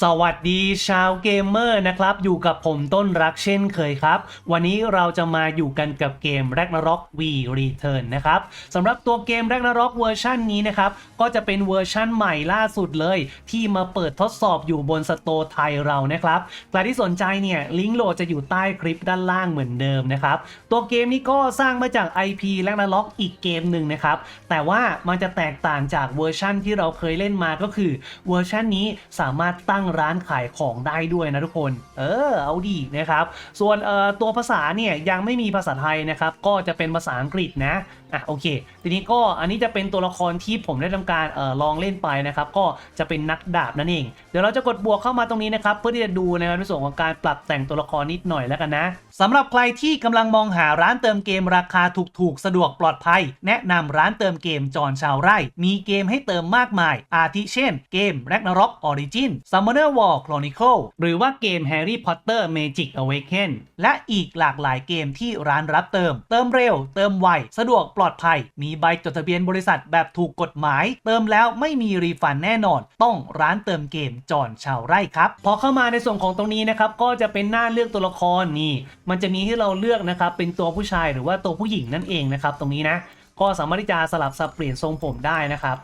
สวัสดีชาวเกมเมอร์นะครับ อยู่กับผมต้นรักเช่นเคยครับ วันนี้เราจะมาอยู่กันกับเกม Ragnarok V Return นะครับสำหรับตัวเกม Ragnarok เวอร์ชันนี้นะครับ ก็จะเป็นเวอร์ชันใหม่ล่าสุดเลย ที่มาเปิดทดสอบอยู่บนสโตร์ไทยเรานะครับใครที่สนใจเนี่ย ลิงก์โหลดจะอยู่ใต้คลิปด้านล่างเหมือนเดิมนะครับ ตัวเกมนี้ก็สร้างมาจาก IP Ragnarok อีกเกมหนึ่งนะครับแต่ว่ามันจะแตกต่างจากเวอร์ชันที่เราเคยเล่นมาก็คือเวอร์ชันนี้สามารถตั้งร้านขายของได้ด้วยนะทุกคน เออเอาดีนะครับส่วนเอ่อตัวภาษาเนี่ยยังไม่มีภาษาไทยนะครับก็จะเป็นภาษาอังกฤษนะอะโอเค ทีนี้ก็อันนี้จะเป็นตัวละครที่ผมได้ทำการเอ่อลองเล่นไปนะครับก็จะเป็นนักดาบนั่นเอง เดี๋ยวเราจะกดบวกเข้ามาตรงนี้นะครับเพื่อที่จะดูนะครับในส่วนของการปรับแต่งตัวละครนิดหน่อยแล้วกันนะสำหรับใครที่กำลังมองหาร้านเติมเกมราคาถูกๆ สะดวกปลอดภัย แนะนำร้านเติมเกมจอนชาวไร่ มีเกมให้เติมมากมาย อาทิเช่น เกม Ragnarok Origin Summoner War Chronicle หรือว่าเกม Harry Potter Magic Awaken และอีกหลากหลายเกมที่ร้านรับเติม เติมเร็ว เติมไว สะดวกปลอดภัย มีใบจดทะเบียนบริษัทแบบถูกกฎหมาย เติมแล้วไม่มีรีฟันแน่นอน ต้องร้านเติมเกมจอนชาวไร่ครับ พอเข้ามาในส่วนของตรงนี้นะครับ ก็จะเป็นหน้าเลือกตัวละครนี่ มันจะมีให้เราเลือกนะครับ เป็นตัวผู้ชายหรือว่าตัวผู้หญิงนั่นเองนะครับ ตรงนี้นะ ก็สามารถที่จะสลับสับเปลี่ยนทรงผมได้นะครับ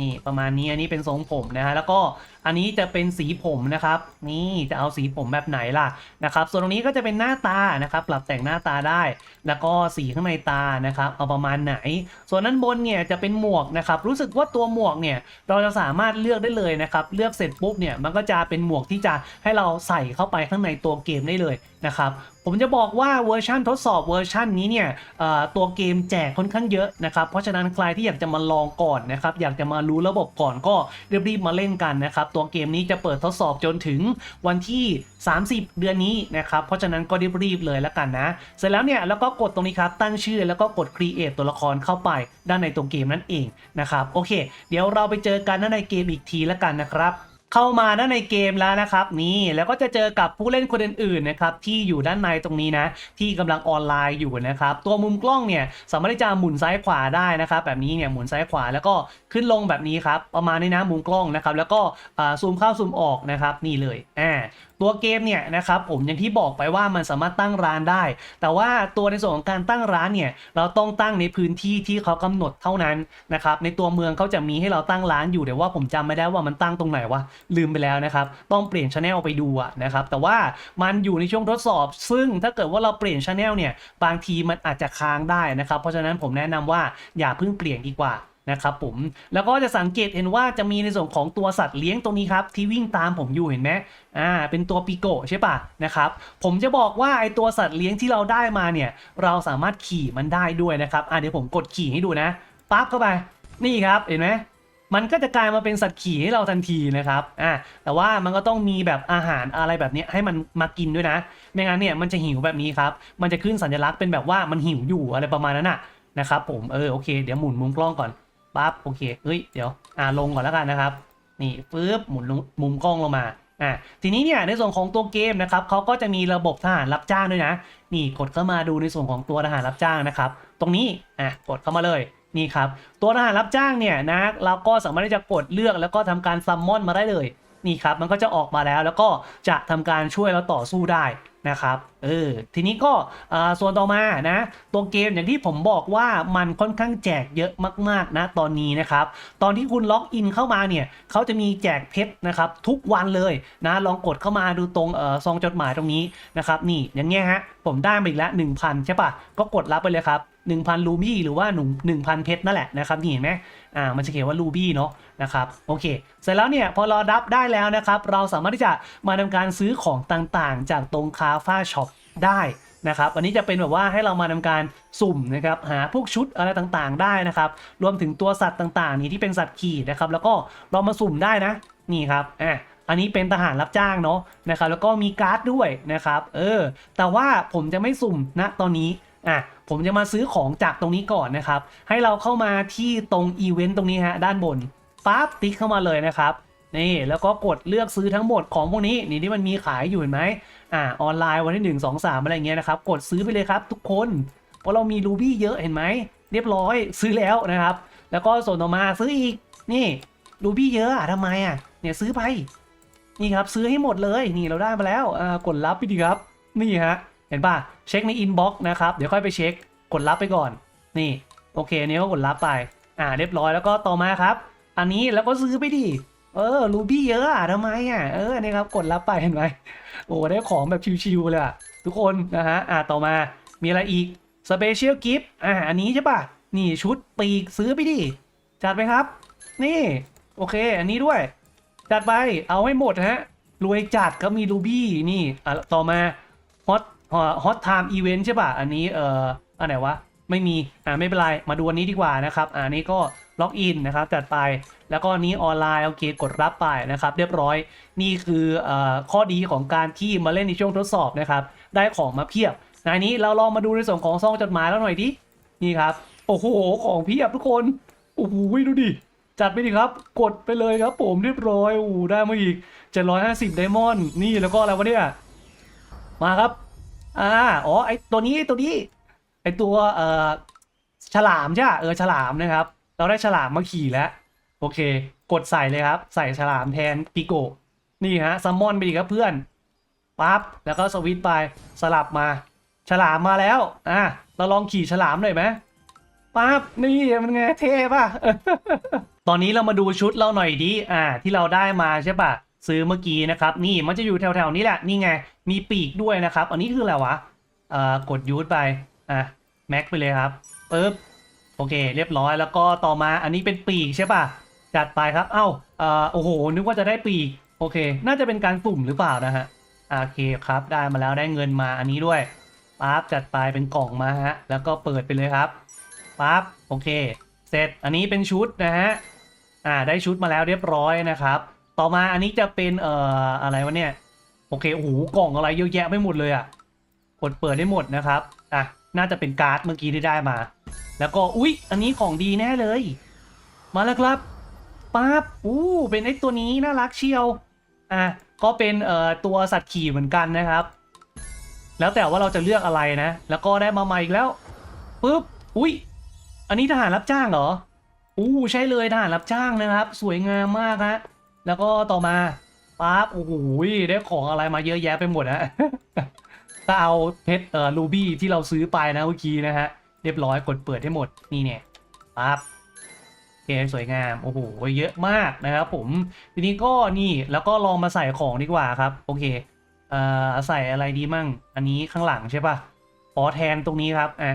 นี่ประมาณนี้อันนี้เป็นทรงผมนะฮะแล้วก็อันนี้จะเป็นสีผมนะครับ นี่จะเอาสีผมแบบไหนล่ะนะครับ ส่วนตรงนี้ก็จะเป็นหน้าตานะครับ ปรับแต่งหน้าตาได้ แล้วก็สีข้างในตานะครับ เอาประมาณไหน ส่วนด้านบนเนี่ยจะเป็นหมวกนะครับ รู้สึกว่าตัวหมวกเนี่ยเราจะสามารถเลือกได้เลยนะครับ เลือกเสร็จปุ๊บเนี่ยมันก็จะเป็นหมวกที่จะให้เราใส่เข้าไปข้างในตัวเกมได้เลยนะครับ ผมจะบอกว่าเวอร์ชันทดสอบเวอร์ชันนี้เนี่ยตัวเกมแจกค่อนข้างเยอะนะครับเพราะฉะนั้นใครที่อยากจะมาลองก่อนนะครับอยากจะมารู้ระบบก่อนก็รีบๆมาเล่นกันนะครับตัวเกมนี้จะเปิดทดสอบจนถึงวันที่ 30 เดือนนี้นะครับเพราะฉะนั้นก็รีบๆเลยแล้วกันนะ เสร็จแล้วเนี่ยแล้วก็กดตรงนี้ครับตั้งชื่อแล้วก็กด create ตัวละครเข้าไปด้านในตัวเกมนั่นเองนะครับโอเค เดี๋ยวเราไปเจอกันด้านในเกมอีกทีแล้วกันนะครับ เข้ามาด้านในเกมแล้วนะครับนี่แล้วก็จะเจอกับผู้เล่นคนอื่นๆนะครับที่อยู่ด้านในตรงนี้นะที่กำลังออนไลน์อยู่นะครับตัวมุมกล้องเนี่ยสามารถที่จะหมุนซ้ายขวาได้นะครับแบบนี้เนี่ยหมุนซ้ายขวาแล้วก็ขึ้นลงแบบนี้ครับประมาณนี้นะมุมกล้องนะครับแล้วก็ซูมเข้าซูมออกนะครับนี่เลยอ่าตัวเกมเนี่ยนะครับผมอย่างที่บอกไปว่ามันสามารถตั้งร้านได้ แต่ว่าตัวในส่วนของการตั้งร้านเนี่ยเราต้องตั้งในพื้นที่ที่เขากำหนดเท่านั้นนะครับในตัวเมืองเขาจะมีให้เราตั้งร้านอยู่เดี๋ยวว่าผมจำไม่ได้ว่ามันตั้งตรงไหนวะลืมไปแล้วนะครับต้องเปลี่ยนช anel ไปดูอะนะครับแต่ว่ามันอยู่ในช่วงทดสอบ ซึ่งถ้าเกิดว่าเราเปลี่ยนช anel เนี่ยบางทีมันอาจจะค้างได้นะครับเพราะฉะนั้นผมแนะนำว่าอย่าเพิ่งเปลี่ยนดีกว่า นะครับผมแล้วก็จะสังเกตเห็นว่าจะมีในส่วนของตัวสัตว์เลี้ยงตรงนี้ครับที่วิ่งตามผมอยู่เห็นไหมอ่าเป็นตัวปิโกใช่ปะนะครับผมจะบอกว่าไอตัวสัตว์เลี้ยงที่เราได้มาเนี่ยเราสามารถขี่มันได้ด้วยนะครับอ่าเดี๋ยวผมกดขี่ให้ดูนะปั๊บเข้าไปนี่ครับเห็นไหมมันก็จะกลายมาเป็นสัตว์ขี่ให้เราทันทีนะครับ อะแต่ว่ามันก็ต้องมีแบบอาหารอะไรแบบนี้ให้มันมากินด้วยนะ ไม่งั้นเนี่ยมันจะหิวแบบนี้ครับ มันจะขึ้นสัญลักษณ์เป็นแบบว่ามันหิวอยู่อะไรประมาณนั้นน่ะนะครับผม เออโอเค เดี๋ยวหมุนมุมกล้องก่อน ปั๊บโอเคเฮ้ยเดี๋ยวอ่าลงก่อนแล้วกันนะครับ นี่ปึ๊บหมุนมุมกล้องลงมาอะทีนี้เนี่ยในส่วนของตัวเกมนะครับเขาก็จะมีระบบทหารรับจ้างด้วยนะ นี่กดเข้ามาดูในส่วนของตัวทหารรับจ้างนะครับ ตรงนี้อะกดเข้ามาเลยนี่ครับตัวทหารรับจ้างเนี่ยนะเราก็สามารถที่จะกดเลือกแล้วก็ทำการซัมมอนมาได้เลยนี่ครับมันก็จะออกมาแล้วแล้วก็จะทำการช่วยเราต่อสู้ได้ นะครับเออทีนี้ก็ส่วนต่อมานะตัวเกมอย่างที่ผมบอกว่ามันค่อนข้างแจกเยอะมากๆนะตอนนี้นะครับตอนที่คุณล็อกอินเข้ามาเนี่ยเขาจะมีแจกเพชรนะครับทุกวันเลยนะลองกดเข้ามาดูตรงออซองจดหมายตรงนี้นะครับนี่อย่างเงี้ยฮะผมได้มาอีกละ 1,000 ใช่ปะก็กดรับไปเลยครับ 1,000 รูบี้หรือว่า 1,000 เพชรนั่นแหละนะครับนี่เห็นไหมอ่ามันจะเขียนว่ารูบี้เนาะนะครับโอเค เสร็จแล้วเนี่ยพอเรารับได้แล้วนะครับ เราสามารถที่จะมาทำการซื้อของต่างๆ จากตรงคาฟ้าช็อปได้นะครับอันนี้จะเป็นแบบว่าให้เรามาทำการสุ่มนะครับหาพวกชุดอะไรต่างๆได้นะครับ รวมถึงตัวสัตว์ต่างๆ นี่ที่เป็นสัตว์ขี่นะครับ แล้วก็เรามาสุ่มได้นะนี่ครับอะอันนี้เป็นทหารรับจ้างเนาะนะครับแล้วก็มีการ์ดด้วยนะครับเออแต่ว่าผมจะไม่สุ่มนะตอนนี้ อะผมจะมาซื้อของจากตรงนี้ก่อนนะครับ ให้เราเข้ามาที่ตรงอีเวนต์ตรงนี้ฮะด้านบนปั๊บติ๊กเข้ามาเลยนะครับนี่แล้วก็กดเลือกซื้อทั้งหมดของพวกนี้นี่ที่มันมีขายอยู่เห็นไหมอ่าออนไลน์วันที่ 1 2 3 อะไรเงี้ยนะครับ กดซื้อไปเลยครับทุกคนเพราะเรามีรูบี้เยอะเห็นไหมเรียบร้อยซื้อแล้วนะครับ แล้วก็ส่วนต่อมาซื้ออีกนี่รูบี้เยอะอะทำไมอะเนี่ยซื้อไปนี่ครับซื้อให้หมดเลยนี่เราได้มาแล้วอ่ากดรับไปดีครับ นี่ฮะ เห็นป่ะ เช็คในอินบ็อกซ์นะครับ เดี๋ยวค่อยไปเช็ค กดรับไปก่อน นี่ โอเคอันนี้ก็กดรับไป อ่า เรียบร้อยแล้วก็ต่อมาครับ อันนี้เราก็ซื้อไปดิ เออ รูบี้เยอะอะทำไมอะ เออ นี่ครับ กดรับไปเห็นไหมโอ้ ได้ของแบบชิวๆเลยอะ ทุกคนนะฮะ อ่า ต่อมา มีอะไรอีก สเปเชียลกิฟต์ อ่า อันนี้ใช่ป่ะ นี่ชุดปีกซื้อไปดิ จัดไปครับ นี่ โอเค อันนี้ด้วย จัดไป เอาให้หมดฮะ รวยจัดก็มีรูบี้ นี่ อะ ต่อมาฮอต ฮอตไทม์อีเวนต์ใช่ป่ะ อันนี้เอ่ออันไหนวะ ไม่มี อ่าไม่เป็นไร มาดูอันนี้ดีกว่านะครับอันนี้ก็ล็อกอินนะครับจัดไปแล้วก็อันนี้ออนไลน์โอเคกดรับไปนะครับ เรียบร้อยนี่คือเอ่อข้อดีของการที่มาเล่นในช่วงทดสอบนะครับ ได้ของมาเพียบในนี้เราลองมาดูในส่วนของซองจดหมายแล้วหน่อยดินี่ครับ โอ้โหของเพียบทุกคนโอ้โหดูดิจัดไปดิครับ กดไปเลยครับ ผมเรียบร้อยโอ้ได้มาอีก 750ไดมอนด์นี่แล้วก็อะไรวะเนี่ยมาครับ อ่าอ๋อไอตัวนี้ตัวนี้ไอตัวเอ่อฉลามใช่ปะเออฉลามนะครับ เราได้ฉลามมาขี่แล้ว โอเค กดใส่เลยครับ ใส่ฉลามแทนปิโกนี่ฮะซัมมอนไปดีครับเพื่อนปั๊บแล้วก็สวิตไปสลับมา ฉลามมาแล้วอะเราลองขี่ฉลามหน่อยไหมปั๊บนี่มันไงเท่ป่ะตอนนี้เรามาดูชุดเราหน่อยดิอ่า ที่เราได้มาใช่ป่ะ ซื้อเมื่อกี้นะครับ นี่มันจะอยู่แถวๆนี้แหละ นี่ไง มีปีกด้วยนะครับ อันนี้คืออะไรวะเอ่อกดยูทไปอะแม็กไปเลยครับปึ๊บโอเค เรียบร้อยแล้วก็ต่อมาอันนี้เป็นปีกใช่ป่ะ จัดไปครับเอ้าเอ่อโอ้โห นึกว่าจะได้ปีก โอเค น่าจะเป็นการสุ่มหรือเปล่านะฮะอะโอเคครับ ได้มาแล้วได้เงินมาอันนี้ด้วยปั๊บจัดไปเป็นกล่องมาฮะแล้วก็เปิดไปเลยครับปั๊บโอเค เสร็จอันนี้เป็นชุดนะฮะอ่าได้ชุดมาแล้วเรียบร้อยนะครับ ต่อมาอันนี้จะเป็นเอ่ออะไรวะเนี่ย โอเคโอ้โหกล่องอะไรเยอะแยะไปหมดเลยอะ่ะกดเปิดได้หมดนะครับอะน่าจะเป็นการ์ดเมื่อกี้ที่ได้มา แล้วก็อุ๊ย อันนี้ของดีแน่เลย มาแล้วครับปั๊บอู้เป็นไอ้ตัวนี้น่ารักเชียวอะก็เป็นเอ่อตัวสัตว์ขี่เหมือนกันนะครับ แล้วแต่ว่าเราจะเลือกอะไรนะ แล้วก็ได้มาใหม่อีกแล้วปุ๊บอุ๊ย อันนี้ทหารรับจ้างเหรออู้ใช่เลยทหารรับจ้างนะครับ สวยงามมากฮะ แล้วก็ต่อมาปั๊บโอ้โหได้ของอะไรมาเยอะแยะไปหมดฮะถ้าเอาเพชรเอ่อรูบี้ที่เราซื้อไปนะเมื่อกี้นะฮะเรียบร้อยกดเปิดให้หมดนี่เนี่ยปั๊บโอเคสวยงามโอ้โหเยอะมากนะครับผมทีนี้ก็นี่แล้วก็ลองมาใส่ของดีกว่าครับโอเคเอ่อใส่อะไรดีมั่ง อันนี้ข้างหลังใช่ปะอ๋อแทนตรงนี้ครับอะ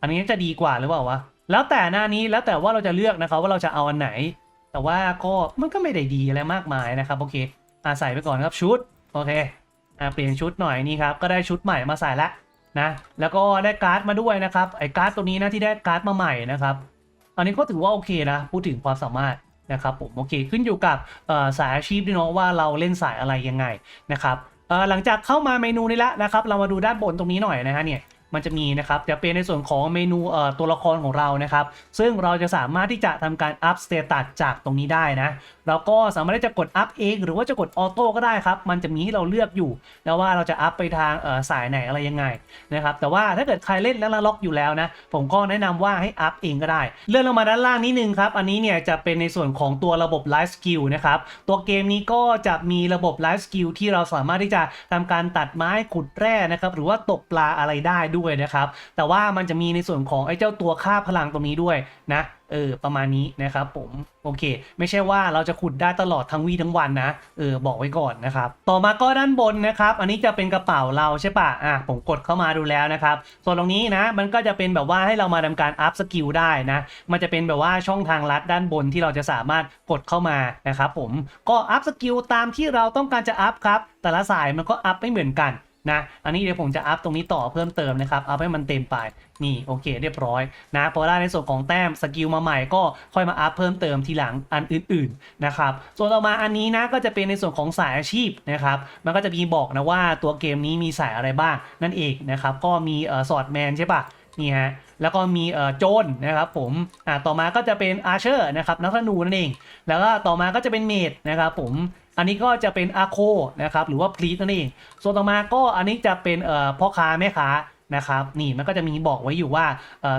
อันนี้จะดีกว่าหรือเปล่าวะแล้วแต่หน้านี้แล้วแต่ว่าเราจะเลือกนะครับว่าเราจะเอาอันไหน แต่ว่าก็มันก็ไม่ได้ดีอะไรมากมายนะครับ โอเคอาใส่ไปก่อนครับชุด โอเคอ่าเปลี่ยนชุดหน่อยนี่ครับก็ได้ชุดใหม่มาใส่ละนะแล้วก็ได้การ์ดมาด้วยนะครับไอ้การ์ดตัวนี้นะที่ได้การ์ดมาใหม่นะครับอันนี้ก็ถือว่าโอเคนะพูดถึงความสามารถนะครับผมโอเคขึ้นอยู่กับสายอาชีพด้วยเนาะว่าเราเล่นสายอะไรยังไงนะครับหลังจากเข้ามาเมนูนี้ละนะครับ เรามาดูด้านบนตรงนี้หน่อยนะฮะเนี่ยมันจะมีนะครับจะเป็นในส่วนของเมนูตัวละครของเรานะครับ ซึ่งเราจะสามารถที่จะทำการอัพสเตตัสจากตรงนี้ได้นะ เราก็สามารถที่จะกดอัพเอง หรือว่าจะกดออโต้ก็ได้ครับ มันจะมีให้เราเลือกอยู่แล้วว่าเราจะอัพไปทางสายไหนอะไรยังไงนะครับแต่ว่าถ้าเกิดใครเล่นแล้วล็อกอยู่แล้วนะผมก็แนะนำว่าให้อัพเองก็ได้ เลื่อนลงมาด้านล่างนิดนึงครับ อันนี้เนี่ยจะเป็นในส่วนของตัวระบบไลฟ์สกิลนะครับตัวเกมนี้ก็จะมีระบบไลฟ์สกิลที่เราสามารถที่จะทำการตัดไม้ขุดแร่นะครับหรือว่าตกปลาอะไรได้ด้วยนะครับแต่ว่ามันจะมีในส่วนของไอ้เจ้าตัวค่าพลังตรงนี้ด้วยนะ เออประมาณนี้นะครับผมโอเค ไม่ใช่ว่าเราจะขุดได้ตลอดทั้งวีทั้งวันนะเออบอกไว้ก่อนนะครับต่อมาก็ด้านบนนะครับ อันนี้จะเป็นกระเป๋าเราใช่ปะอะผมกดเข้ามาดูแล้วนะครับส่วนตรงนี้นะมันก็จะเป็นแบบว่าให้เรามาทำการอัพสกิลได้นะมันจะเป็นแบบว่าช่องทางลัดด้านบนที่เราจะสามารถกดเข้ามานะครับผมก็อัพสกิลตามที่เราต้องการจะอัพครับแต่ละสายมันก็อัพไม่เหมือนกัน นะอันนี้เดี๋ยวผมจะอัพตรงนี้ต่อเพิ่มเติมนะครับอัพให้มันเต็มไปนี่โอเค เรียบร้อยนะพอได้ในส่วนของแต้มสกิลมาใหม่ก็ค่อยมาอัพเพิ่มเติมทีหลังอันอื่นๆนะครับส่วนต่อมาอันนี้นะก็จะเป็นในส่วนของสายอาชีพนะครับมันก็จะมีบอกนะว่าตัวเกมนี้มีสายอะไรบ้างนั่นเองนะครับก็มีเอ่อสอดแมนใช่ปะนี่ฮะแล้วก็มีเอ่อโจนนะครับผมอ่าต่อมาก็จะเป็นอาร์เชอร์นะครับนักธนูนั่นเอง แล้วก็ต่อมาก็จะเป็นเมดนะครับผม อันนี้ก็จะเป็นอาโคนะครับหรือว่าพลีทนั่นเองส่วนต่อมาก็อันนี้จะเป็นพ่อค้าแม่ค้า นะครับ นี่มันก็จะมีบอกไว้อยู่ว่า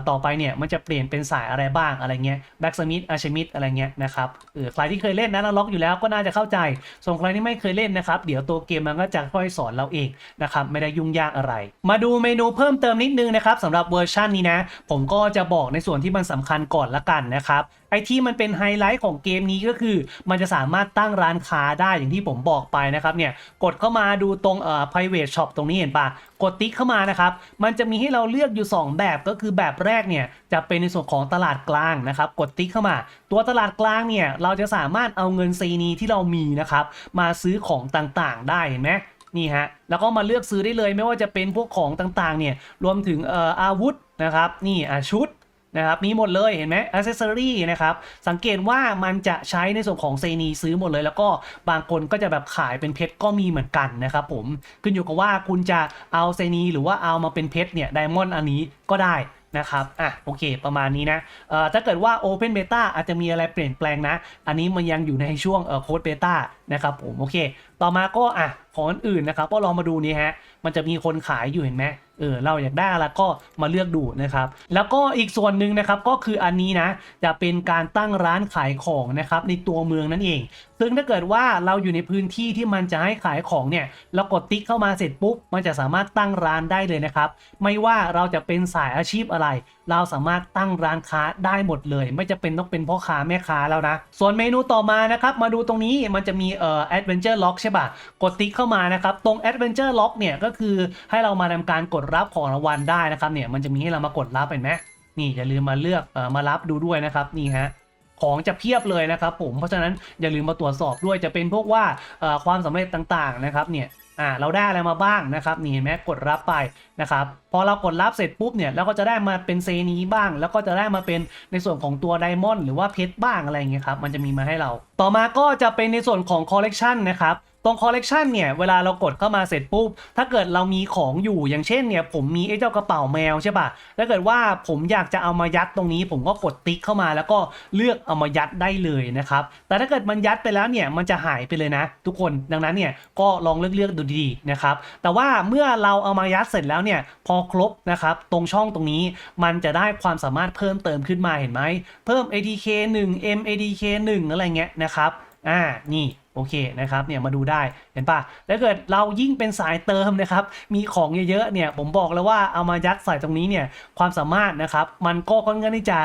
ต่อไปเนี่ยมันจะเปลี่ยนเป็นสายอะไรบ้างอะไรเงี้ยแบ็กสมิธอาชมิธอะไรเงี้ยนะครับเออใครที่เคยเล่นนะแล้วล็อกอยู่แล้วก็น่าจะเข้าใจ ส่วนใครที่ไม่เคยเล่นนะครับ เดี๋ยวตัวเกมมันก็จะค่อยสอนเราเองนะครับ ไม่ได้ยุ่งยากอะไร มาดูเมนูเพิ่มเติมนิดนึงนะครับสำหรับเวอร์ชันนี้นะ ผมก็จะบอกในส่วนที่มันสำคัญก่อนละกันนะครับไอที่มันเป็นไฮไลท์ของเกมนี้ก็คือ มันจะสามารถตั้งร้านค้าได้อย่างที่ผมบอกไปนะครับเนี่ยกดเข้ามาดูตรงเอ่อ private shop ตรงนี้เห็นปะกดติ๊กเข้ามานะครับมันจะมีให้เราเลือกอยู่ 2 แบบก็คือแบบแรกเนี่ยจะเป็นในส่วนของตลาดกลางนะครับ กดติ๊กเข้ามา ตัวตลาดกลางเนี่ยเราจะสามารถเอาเงินซีนีที่เรามีนะครับมาซื้อของต่างๆ ได้เห็นไหมนี่ฮะแล้วก็มาเลือกซื้อได้เลยไม่ว่าจะเป็นพวกของต่างๆเนี่ยรวมถึงเอออาวุธนะครับนี่อะชุด นะครับมีหมดเลยเห็นไหมอ c เซสซอรี่นะครับ สังเกตว่ามันจะใช้ในส่วนของเซนีซื้อหมดเลย แล้วก็บางคนก็จะแบบขายเป็นเพชรก็มีเหมือนกันนะครับผมขึ้นอยู่กับว่าคุณจะเอาเซนีหรือว่าเอามาเป็นเพชรเนี่ยไดมอนด์อันนี้ก็ได้นะครับอะโอเค ประมาณนี้นะเอ่อถ้าเกิดว่า Open Beta อาจจะมีอะไรเปลี่ยนแปลงนะ อันนี้มันยังอยู่ในช่วงเอ่อโค้ดเบต้านะครับผม โอเคต่อมาก็อะของอื่นนะครับก็ลองมาดูนี่ฮะมันจะมีคนขายอยู่เห็นไหมเออเราอยากได้อะก็มาเลือกดูนะครับแล้วก็อีกส่วนหนึ่งนะครับก็คืออันนี้นะจะเป็นการตั้งร้านขายของนะครับในตัวเมืองนั่นเอง ซึ่งถ้าเกิดว่าเราอยู่ในพื้นที่ที่มันจะให้ขายของเนี่ยเรากดติ๊กเข้ามาเสร็จปุ๊บมันจะสามารถตั้งร้านได้เลยนะครับไม่ว่าเราจะเป็นสายอาชีพอะไร เราสามารถตั้งร้านค้าได้หมดเลย ไม่จะเป็นต้องเป็นพ่อค้าแม่ค้าแล้วนะ ส่วนเมนูต่อมานะครับ มาดูตรงนี้มันจะมีเอ่อ adventure lock ใช่ปะกดติ๊กเข้ามานะครับ ตรง adventure lock เนี่ยก็คือให้เรามาทำการกดรับของรางวัลได้นะครับเนี่ยมันจะมีให้เรามากดรับเห็นไหมนี่อย่าลืมมาเลือกเอ่อมารับดูด้วยนะครับนี่ฮะของจะเพียบเลยนะครับผมเพราะฉะนั้นอย่าลืมมาตรวจสอบด้วยจะเป็นพวกว่าเอ่อความสำเร็จต่างๆนะครับเนี่ยอ่าเราได้อะไรมาบ้างนะครับนี่เห็นไหมกดรับไปนะครับ อเรากดรับเสร็จปุ๊บเนี่ยเราก็จะได้มาเป็นเซนีบ้าง แล้วก็จะได้มาเป็นในส่วนของตัวไดมอนด์หรือว่าเพชรบ้างอะไรอย่างเงี้ยครับมันจะมีมาให้เรา ต่อมาก็จะเป็นในส่วนของคอลเลกชันนะครับตรงคอลเลกชันเนี่ยเวลาเรากดเข้ามาเสร็จปุ๊บถ้าเกิดเรามีของอยู่อย่างเช่นเนี่ยผมมีไอ้เจ้ากระเป๋าแมวใช่ปะถ้าเกิดว่าผมอยากจะเอามายัดตรงนี้ ผมก็กดติ๊กเข้ามาแล้วก็เลือกเอามายัดได้เลยนะครับแต่ถ้าเกิดมันยัดไปแล้วเนี่ยมันจะหายไปเลยนะ ทุกคนดังนั้นเนี่ยก็ลองเลือกเลือกๆดูดีๆนะครับแต่ว่าเมื่อเราเอามายัดเสร็จแล้วเนี่ยพอครบนะครับตรงช่องตรงนี้มันจะได้ความสามารถเพิ่มเติมขึ้นมาเห็นไหมเพิ่ม ATK 1 M ATK 1อะไรเงี้ยนะครับอ่านี่โอเคนะครับเนี่ยมาดูได้เห็นปะถ้าเกิดเรายิ่งเป็นสายเติมนะครับมีของเยอะๆเนี่ยผมบอกเลยว่าเอามายัดใส่ตรงนี้เนี่ยความสามารถนะครับมันก็ค่อนข้างที่จะ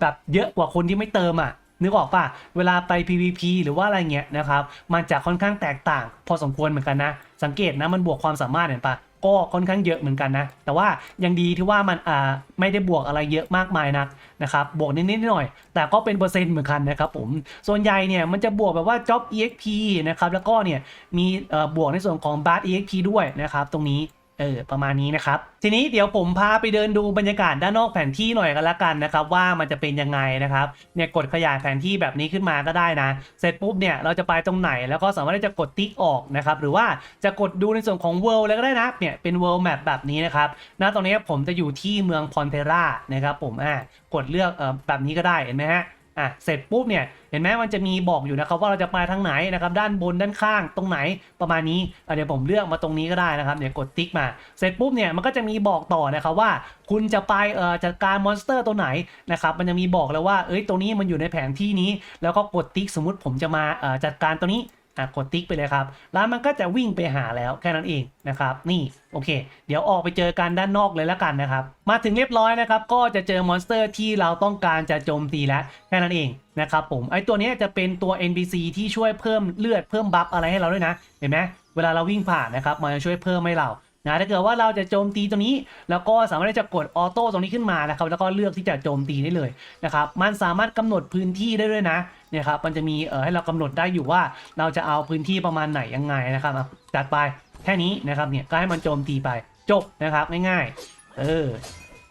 แบบเยอะกว่าคนที่ไม่เติมอะนึกออกป่ะ เวลาไป PVP หรือว่าอะไรเงี้ยนะครับ มันจะค่อนข้างแตกต่าง พอสมควรเหมือนกันนะ สังเกตนะ มันบวกความสามารถเห็นปะ ก็ค่อนข้างเยอะเหมือนกันนะ แต่ว่ายังดีที่ว่ามันอ่าไม่ได้บวกอะไรเยอะมากมายนักนะครับบวกนิดๆหน่อยๆแต่ก็เป็นเปอร์เซ็นต์เหมือนกันนะครับผมส่วนใหญ่เนี่ยมันจะบวกแบบว่า job exp นะครับแล้วก็เนี่ยมีเอ่อบวกในส่วนของ bar exp ด้วยนะครับตรงนี้ เออประมาณนี้นะครับ ทีนี้เดี๋ยวผมพาไปเดินดูบรรยากาศด้านนอกแผนที่หน่อยกันละกันนะครับ ว่ามันจะเป็นยังไงนะครับเนี่ยกดขยายแผนที่แบบนี้ขึ้นมาก็ได้นะ เสร็จปุ๊บเนี่ยเราจะไปตรงไหนแล้วก็สามารถที่จะกดติ๊กออกนะครับหรือว่าจะกดดูในส่วนของ world เลยก็ได้นะเนี่ยเป็น world map แบบนี้นะครับณตรงนี้ผมจะอยู่ที่เมืองพอนเทรานะครับผมอ่ากดเลือกเออแบบนี้ก็ได้เห็นไหมฮะ อะเสร็จปุ๊บเนี่ยเห็นไหมมันจะมีบอกอยู่นะครับว่าเราจะไปทางไหนนะครับด้านบนด้านข้างตรงไหนประมาณนี้เดี๋ยวผมเลือกมาตรงนี้ก็ได้นะครับเดี๋ยวกดติ๊กมาเสร็จปุ๊บเนี่ยมันก็จะมีบอกต่อนะครับว่า คุณจะไปเอ่อจัดการมอนสเตอร์ตัวไหนนะครับมันจะมีบอกแล้วว่าเอ้ยตัวนี้มันอยู่ในแผนที่นี้ แล้วก็กดติ๊กสมมุติผมจะมาเอ่อจัดการตัวนี้ อะกดติ๊กไปเลยครับ แล้วมันก็จะวิ่งไปหาแล้วแค่นั้นเองนะครับ นี่โอเค เดี๋ยวออกไปเจอกันด้านนอกเลยแล้วกันนะครับ มาถึงเรียบร้อยนะครับ ก็จะเจอมอนสเตอร์ที่เราต้องการจะโจมตีแล้วแค่นั้นเองนะครับผมไอตัวนี้จะเป็นตัว NPC ที่ช่วยเพิ่มเลือดเพิ่มบัฟอะไรให้เราด้วยนะเห็นไหมเวลาเราวิ่งผ่านนะครับมันจะช่วยเพิ่มให้เรานะถ้าเกิดว่าเราจะโจมตีตรงนี้ แล้วก็สามารถที่จะกดออโต้ตรงนี้ขึ้นมานะครับแล้วก็เลือกที่จะโจมตีได้เลยนะครับมันสามารถกำหนดพื้นที่ได้ด้วยนะ เนี่ยครับมันจะมีเออให้เรากำหนดได้อยู่ว่าเราจะเอาพื้นที่ประมาณไหนยังไงนะครับอะจัดไปแค่นี้นะครับเนี่ยก็ให้มันโจมตีไปจบนะครับง่ายๆเออ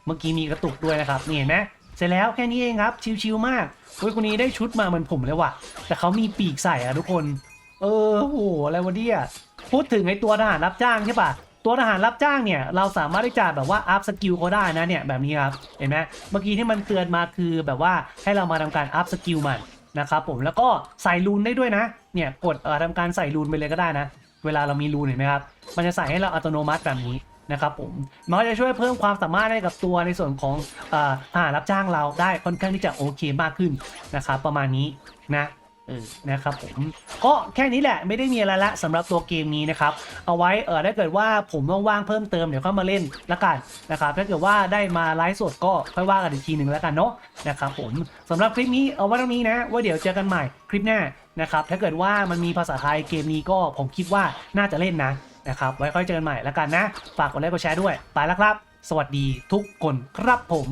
เมื่อกี้มีกระตุกด้วยนะครับนี่เห็นไหมเสร็จแล้วแค่นี้เองครับชิวๆมากเฮ้ยคนนี้ได้ชุดมาเหมือนผมเลยว่ะ แต่เขามีปีกใส่อะทุกคน เออโหอะไรวะเนี่ยพูดถึงไอ้ตัวทหารรับจ้างใช่ปะตัวทหารรับจ้างเนี่ยเราสามารถที่จะแบบว่าอัพสกิลเขาได้นะเนี่ยแบบนี้ครับเห็นไหมเมื่อกี้ที่มันเตือนมาคือแบบว่าให้เรามาทำการอัพสกิลมัน นะครับผมแล้วก็ใส่รูนได้ด้วยนะเนี่ยกดทำการใส่รูนไปเลยก็ได้นะ เวลาเรามีรูนเห็นไหมครับมันจะใส่ให้เราอัตโนมัติแบบนี้นะครับผมมันก็จะช่วยเพิ่มความสามารถให้กับตัวในส่วนของอ่อทหารรับจ้างเราได้ค่อนข้างที่จะโอเคมากขึ้นนะครับประมาณนี้นะ นะครับผมก็แค่นี้แหละไม่ได้มีอะไรละสำหรับตัวเกมนี้นะครับ เอาไว้เออถ้าเกิดว่าผมว่างๆเพิ่มเติมเดี๋ยวเข้ามาเล่นละกันนะครับถ้าเกิดว่าได้มาไลฟ์สดก็ค่อยว่ากันอีกทีหนึ่งแล้วกันเนาะนะครับผมสำหรับคลิปนี้เอาไว้ตรงนี้นะว่าเดี๋ยวเจอกันใหม่คลิปหน้านะครับถ้าเกิดว่ามันมีภาษาไทยเกมนี้ก็ผมคิดว่าน่าจะเล่นนะนะครับไว้ค่อยเจอกันใหม่แล้วกันนะ ฝากกดไลค์กดแชร์ด้วยไปแล้วครับ สวัสดีทุกคนครับผม